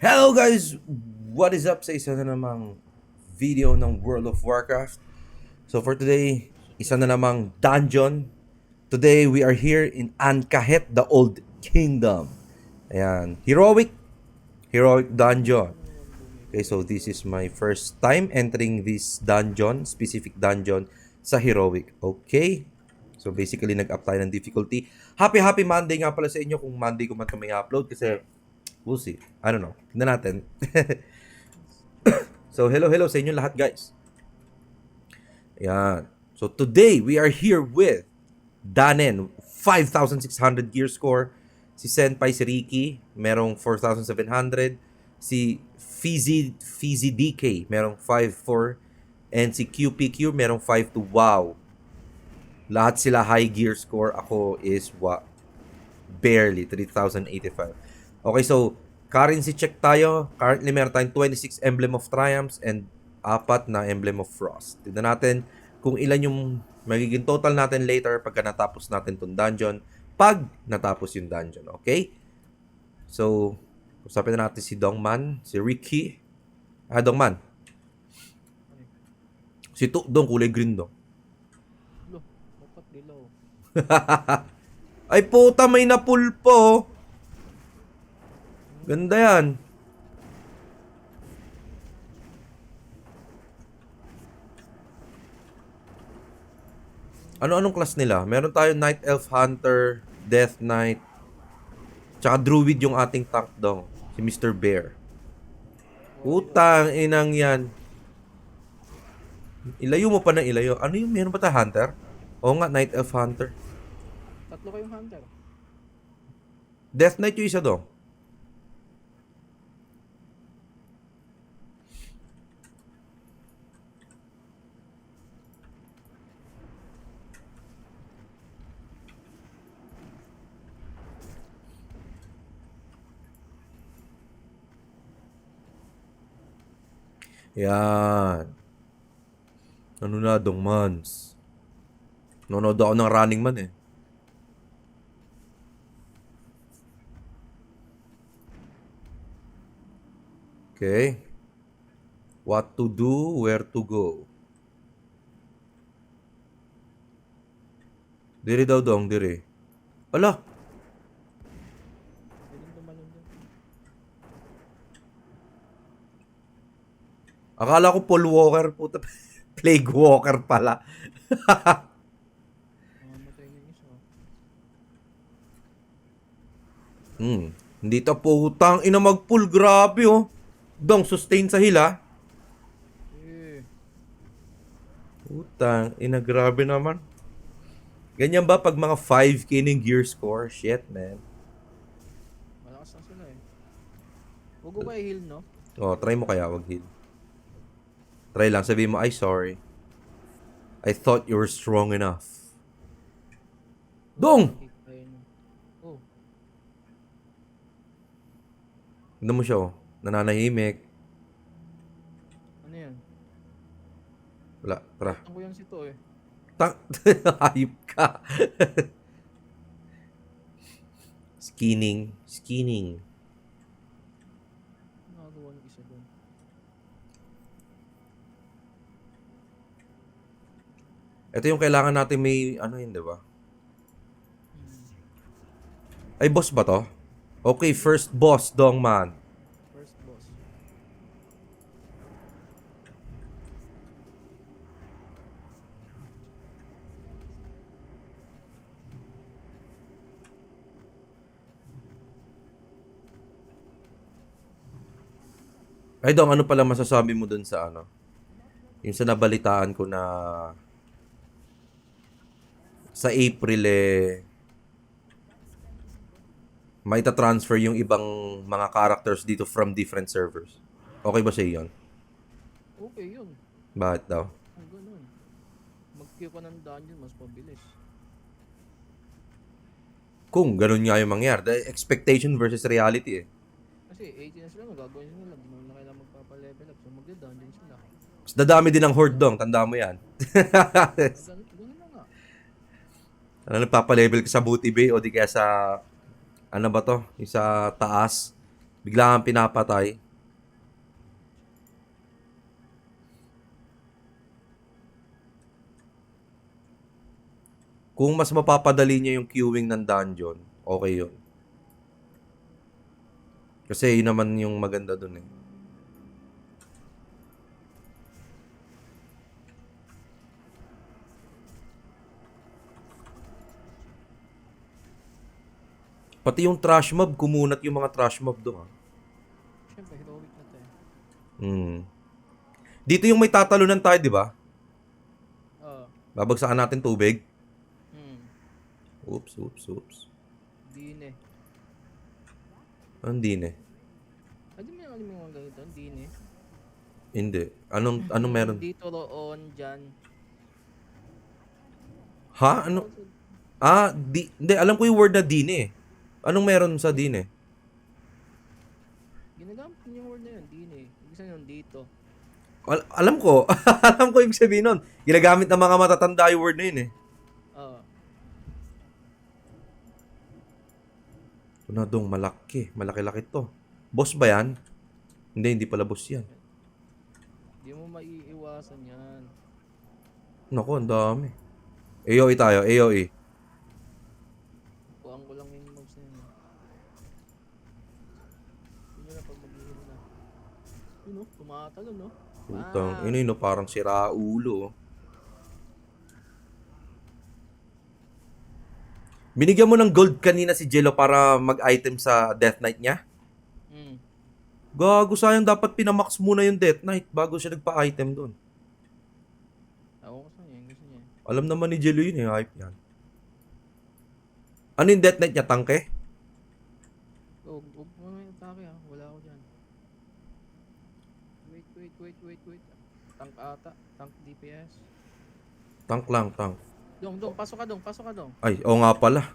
Hello guys! What is up sa isa na namang video ng World of Warcraft? So for today, isa na namang dungeon. Today, we are here in Ankahet, the Old Kingdom. Ayan, heroic, heroic dungeon. Okay, so this is my first time entering this dungeon, specific dungeon sa heroic. Okay? So basically, nag-apply ng difficulty. Happy, happy Monday nga pala sa inyo kung Monday ko man ito may upload kasi we'll see. I don't know. Tignan natin. so hello, hello sa inyo lahat guys. Ayan. So today, we are here with Danen, 5,600 gear score. Si Senpai, si Ricky, merong 4,700. Si Fizzy, Fizzy DK, merong 5,400. And si QPQ, merong 5 to wow. Lahat sila high gear score. Ako is what? Barely, 3,085. Okay, so currency check tayo. Currently, meron tayong 26 Emblem of Triumphs and apat na Emblem of Frost. Tignan natin kung ilan yung magiging total natin later pagka natapos natin tong dungeon. Pag natapos yung dungeon, okay? So, usapin na natin si Dongman, si Ricky. Ah, Dongman. Si Tukdong, kulay green dong. Lo, dapat dilaw. Ay puta, may napulpo. Ganda yan. Ano-anong class nila? Meron tayo Night Elf Hunter, Death Knight, tsaka Druid yung ating tank dong. Si Mr. Bear. Utang inang yan. Ilayo mo pa ng ilayo. Ano yung meron ba tayo Hunter? Oo nga, Night Elf Hunter. Tatlo kayong hunter. Death Knight yung isa dong. Yan. Ano na, dong mans. Nanonood ako ng Running Man eh. Okay. What to do, where to go. Diri daw dong, diri. Ala, akala ko Paul Walker, puta. Plague Walker pala. Hmm. Hindi ta putang ina mag-pull, grabe oh. Dong, sustain sa hila. Putang ina, grabe naman. Ganyan ba pag mga 5k ng gear score? Shit, man. malakas na sila eh. Huwag ko kayo heal, no? Oh, try mo kaya wag heal. Try lang, sabihin mo, ay sorry. I thought you were strong enough. Dong! Oh, Tignan mo siya, oh. Nananahimik. ano yan? Wala, tara. Ang ko yan si to eh. Tang, hayop ka. skinning, skinning. Nakagawa ng isa doon. Ito yung kailangan natin may, ano yun, di ba? Ay, boss ba to? Okay, first boss, dong man. First boss. Ay, dong, ano pala masasabi mo dun sa ano? Yung sa nabalitaan ko na sa April eh may transfer yung ibang mga characters dito from different servers. Okay ba sa yun? Okay yun. Bakit daw? Ang ganun. Mag-queue ka ng dungeon, mas mabilis. Kung ganun nga yung mangyari. The expectation versus reality eh. Kasi 18 na sila, magagawin nila. Di mo na kailangan magpapa-level up. So magda-dungeon sila. Mas dadami din ng horde dong, tanda mo yan. Ganun, ganun na nga. Ano, nagpapalevel ka sa Booty Bay o di kaya sa, ano ba to, yung sa taas. Bigla kang pinapatay. Kung mas mapapadali niya yung queuing ng dungeon, okay yun. Kasi yun naman yung maganda dun eh. Pati yung trash mob, kumunat yung mga trash mob doon. Siyempre, heroic na to eh. Hmm. Dito yung may tatalunan tayo, di ba? Oo. Babagsakan natin tubig. Hmm. Oops, oops, oops. Din eh. Hindi ne. Di mo yung alam yung mga ganito. Din eh. Hindi. Anong, anong meron? Dito, roon, dyan. Ha? Ano? Ah, di, hindi. Alam ko yung word na dine. Anong meron sa dine? Ginagamit mo yung word na yun. Din eh. Ibig sabihin dito. Al- alam ko. alam ko yung sabihin nun. Ginagamit ng mga matatanda yung word na yun eh. Oo. Ito na dong, malaki. Malaki-laki to. Boss ba yan? Hindi, hindi pala boss yan. Di mo maiiwasan yan. Naku, ang dami. AOE tayo. AOE. Kuhaan ko lang yung mobs na yun. Yun yun na pag mag-heal na. Yun o, tumatalo no? Putang, Ah. ino no, parang sira ulo. Binigyan mo ng gold kanina si Jello para mag-item sa Death Knight niya? Hmm. Gago, sayang dapat pinamax muna yung Death Knight bago siya nagpa-item doon. Ako ko sa niya, gusto niya. Alam naman ni Jello yun eh, hype yan. Ano yung Death Knight niya, tangke? Oh, huwag mo naman yung atake ha. Wala ako dyan. Wait, wait, wait, wait, wait. Tank ata. Tank DPS. Tank lang, tank. Dong, dong, pasok ka dong, pasok ka dong. Ay, oo nga pala.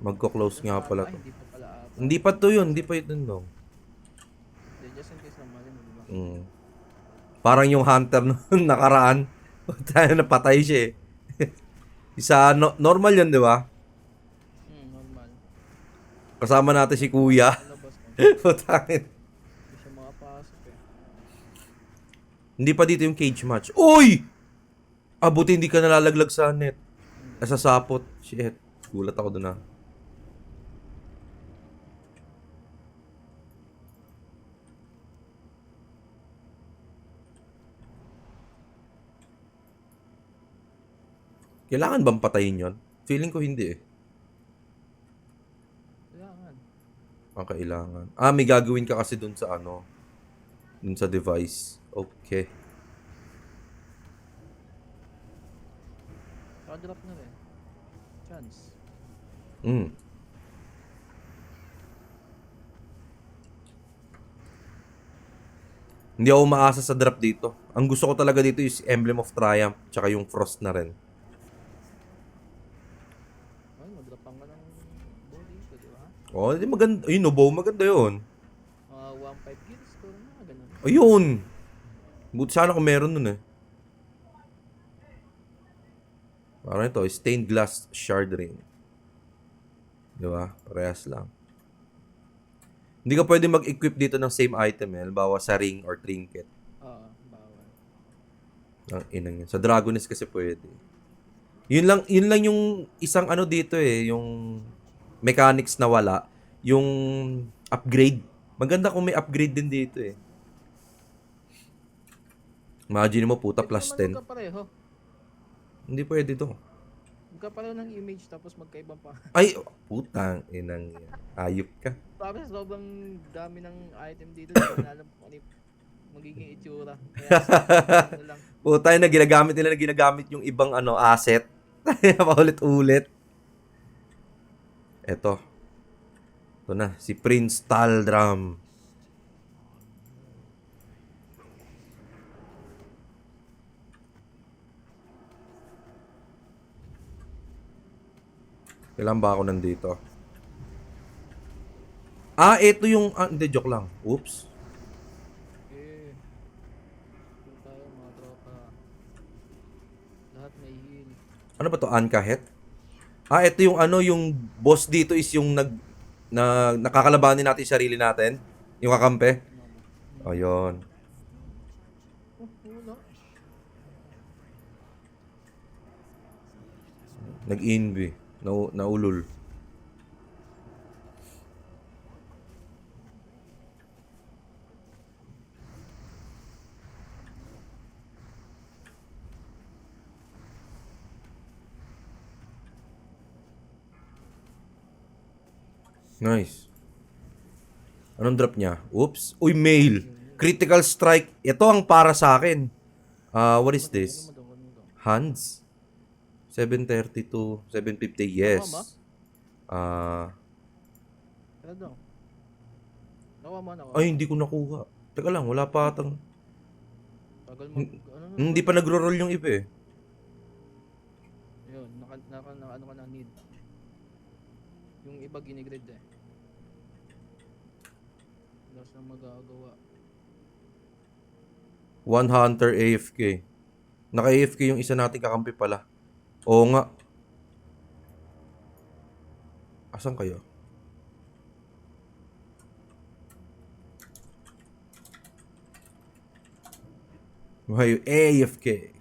Magko-close nga pala Ay, to. hindi pa pala ata. Hindi pa to yun, hindi pa yun dong. Hindi, just in case na mali mo, diba? Mm. Parang yung hunter nung nakaraan. Tayo napatay siya eh. Isa, no- normal yun, di ba? Hmm, normal. Kasama natin si kuya. Mo. Putangin. Hindi siya makapasok eh. Hindi pa dito yung cage match. Uy! Ah, buti hindi ka nalalaglag sa net. Ah, sa sapot. Shit. Gulat ako dun ah. Kailangan bang patayin yon? Feeling ko hindi eh. Kailangan. Ang kailangan. Ah, may gagawin ka kasi dun sa ano. Dun sa device. Okay. Saka drop na rin. Chance. Mm. Hindi ako umaasa sa drop dito. Ang gusto ko talaga dito is Emblem of Triumph tsaka yung Frost na rin. Ay, madrapang ka ng body ko, di ba? Oh, di maganda. Ayun, no, bow, maganda yun. Mga 1.5 kills, score na, ganun. Ayun! Buti sana kung meron nun eh. Parang ito, stained glass shard ring. Di ba? Parehas lang. Hindi ka pwede mag-equip dito ng same item eh. Halimbawa sa ring or trinket. Oo, bawal. Ang inang yun. Sa Dragoness kasi pwede. Yun lang, yun lang yung isang ano dito eh, yung mechanics na wala. Yung upgrade. Maganda kung may upgrade din dito eh. Imagine mo puta plus 10. Magkapareho. Hindi pwede to. Magkapareho ng image tapos magkaibang pa. Ay, putang inang. Ayop ka. Sabi sa sobrang dami ng item dito, hindi alam kung ano magiging itsura. Kaya ano lang. Puta na ginagamit nila na ginagamit yung ibang ano asset. Paulit-ulit. Eto. Ito na, si Prince Taldram. Kailan ba ako nandito? Ah, ito yung... Ah, hindi, joke lang. Oops. Eh. Kung tayo tropa. Lahat may heal. Ano ba to? Ankahet? Ah, ito yung ano, yung boss dito is yung nag na nakakalabanin natin yung sarili natin. Yung kakampi. O, yun. Nag-invi. Na, naulol. Nice. Anong drop niya? Oops. Uy, mail. Critical strike. Ito ang para sa akin. Ah, what is this? Hands? 730 to 750, yes. Ah, Ano daw? Nakuha mo, nakuha. ay, hindi ko nakuha. Teka lang, wala pa atang... Tagal mo. Ano na? Hindi pa nagro-roll yung iba eh. Yun, naka, naka, naka, ano ka na need. Yung iba ginigrid eh. Wala silang magagawa. One Hunter AFK. Naka-AFK yung isa nating kakampi pala. Oo nga. Asan kayo? Why AFK?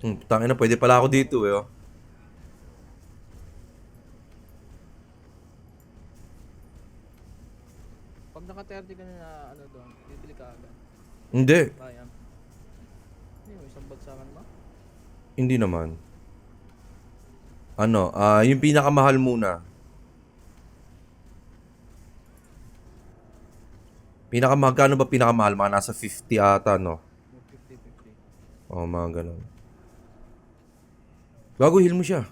Hmm, tangin na, pwede pala ako dito eh. Oh. Pag naka 30 ka na, na ano doon, bibili ka agad. Hindi, Kaya. Ano yung isang bagsakan ba? hindi naman. Ano, ah yung pinakamahal muna. Pinakamahal, kano ba pinakamahal? Mga nasa 50 ata, no? Yung 50-50. Oo, mga ganun. Gago, heal mo siya.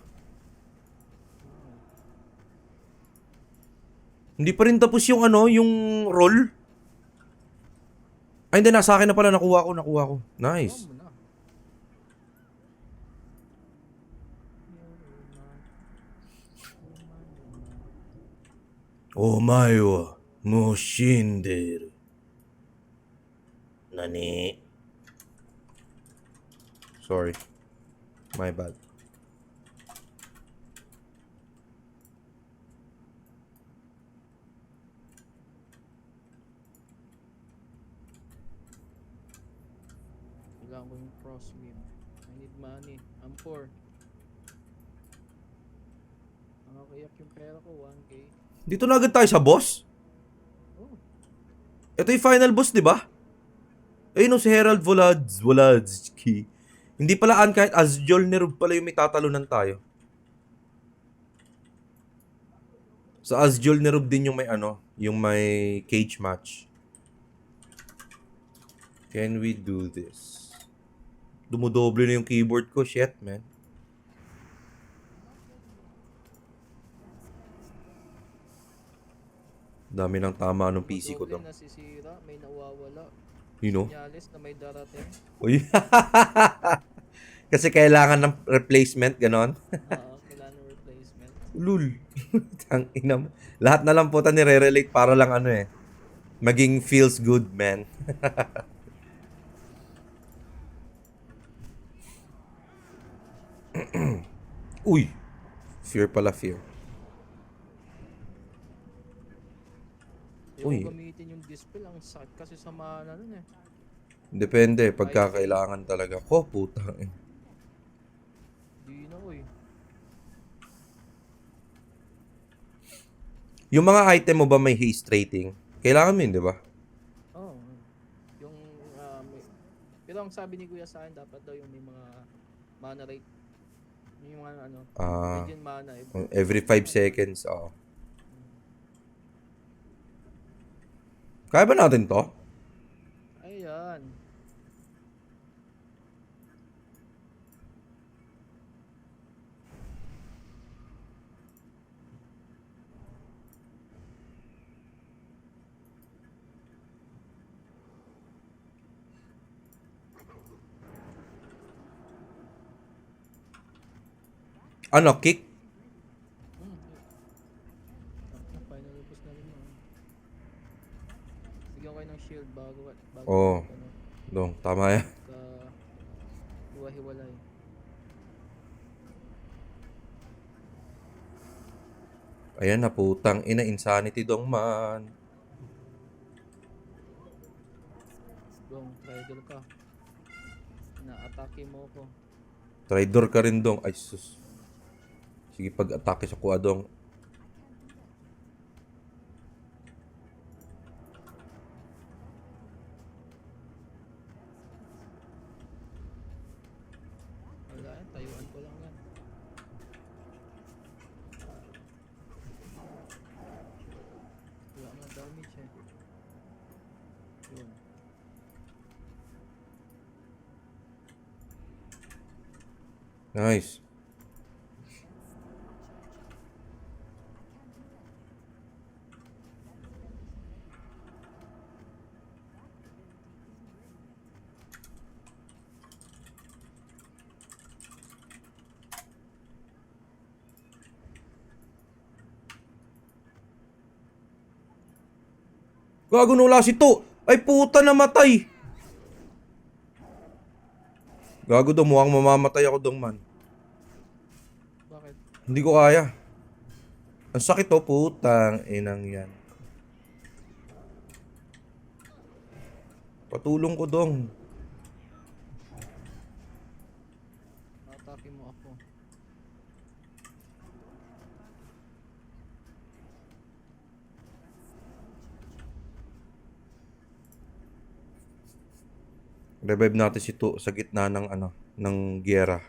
Hindi pa rin tapos yung ano, yung roll. Ay, hindi, nasa akin na pala. Nakuha ko, nakuha ko. Nice. Omae wa mo shinderu. Nani? Sorry. My bad. Kailangan ko yung crosswind. I need money. I'm poor. Nakakayak yung pera ko, 1k. Dito na agad tayo sa boss? Oh, Ito yung final boss, di ba? Ayun no, si Herald Volads, Voladski. Hindi pala an kahit Asjol Nerub pala yung may tatalunan tayo. Sa Asjol Nerub din yung may ano, yung may cage match. Can we do this? Dumudoble na yung keyboard ko. Shit, man. Dami ng tama ng PC ko daw. nasisira, may nawawala. You know? Senyales na may darating. Uy. Kasi kailangan ng replacement, ganon. Oo, kailangan ng replacement. Lul. Tang ina mo. Lahat na lang po ta nire-relate para lang ano eh. Maging feels good, man. Uy. Fear pala, fear. Uy. Yung gamitin yung dispel, ang sakit kasi sa mana nun eh. Depende, pagka kailangan talaga. Ko, puta. eh. Di na eh. Yung mga item mo ba may haste rating? Kailangan mo yun, di ba? Oo. yung, ah, may, pero ang sabi ni Kuya sa akin, dapat daw yung may mga mana rate. Yung mga ano, Ah, radiant mana. Eh, every 5 seconds, oo. Kaya ba natin to? Ayan. Ano, kick? Hmm. Ah, Final Bigyan ko kayo ng shield bago, bago Oo. ano, Dong, tama yan. ka hiwa-hiwalay. Ayan na putang ina insanity dong man. Dong, trigger ka. Na-atake mo ko. Traidor ka rin dong. Ay sus. Sige pag-atake sa kuha dong. Wala tayuan ko lang yan. Wala nga damage eh. Yun. Nice. Gago na wala si To. Ay puta namatay. Gago daw mukhang mamamatay ako dong man. Bakit? Hindi ko kaya. Ang sakit to, putang inang yan. Patulong ko dong. Na-atake mo ako. Revive natin si To sa gitna ng ano, ng giyera.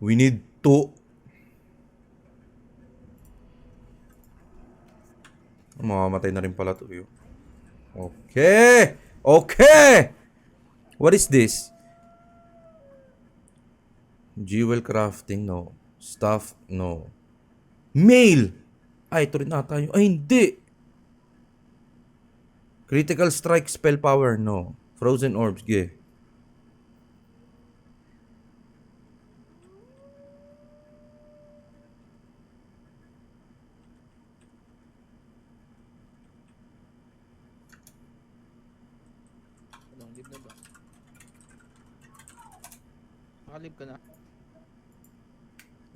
We need to. Mamamatay na rin pala to yun. Okay! Okay! What is this? Jewel crafting, no. Stuff, no. Mail! Ay, ito rin ata yun. Ay, hindi! Critical strike spell power, no. Frozen orbs, ge. Long live na ba? Nakalib ka na?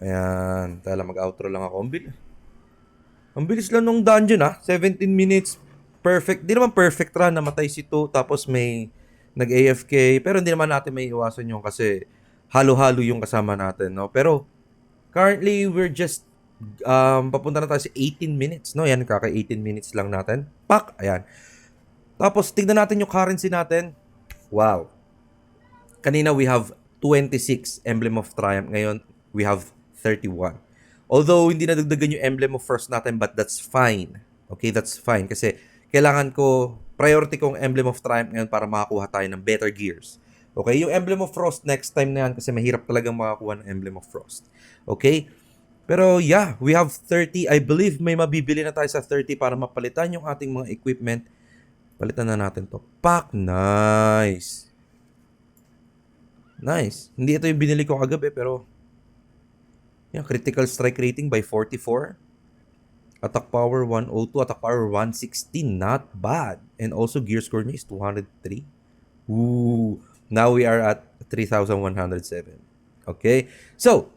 Ayan, tala mag-outro lang ako. Ang bilis. Ang bilis lang nung dungeon ah. 17 minutes. Perfect. Di naman perfect run. Namatay si To. Tapos may nag-AFK. Pero hindi naman natin may iwasan yun kasi halo-halo yung kasama natin. No? Pero currently, we're just um, papunta na tayo sa 18 minutes. No? Yan, kaka 18 minutes lang natin. Pak! Ayan. Tapos, tignan natin yung currency natin. Wow. Kanina, we have 26 Emblem of Triumph. Ngayon, we have 31. Although, hindi nadagdagan yung Emblem of Frost natin, but that's fine. Okay, that's fine. Kasi, kailangan ko, priority kong Emblem of Triumph ngayon para makakuha tayo ng better gears. Okay, yung Emblem of Frost next time na yan kasi mahirap talagang makakuha ng Emblem of Frost. Okay? Pero yeah, we have 30. I believe may mabibili na tayo sa 30 para mapalitan yung ating mga equipment. Palitan na natin to. Pack, nice. Nice. Hindi ito yung binili ko kagabi pero yan, critical strike rating by 44. Attack power 102, attack power 116. Not bad. And also gear score niya is 203. Ooh. Now we are at 3,107. Okay? So,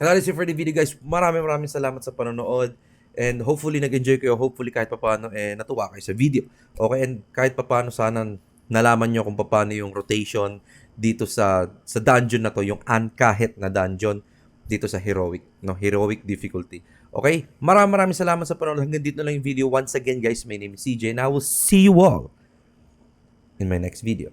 that is it for the video guys. Maraming maraming salamat sa panonood. And hopefully nag-enjoy kayo. Hopefully kahit papano eh, natuwa kayo sa video. Okay? And kahit papano sana nalaman nyo kung paano yung rotation dito sa sa dungeon na to, yung unkahit na dungeon dito sa heroic, no? Heroic difficulty. Okay? Maraming maraming salamat sa panonood. Hanggang dito na lang yung video. Once again, guys, my name is CJ and I will see you all in my next video.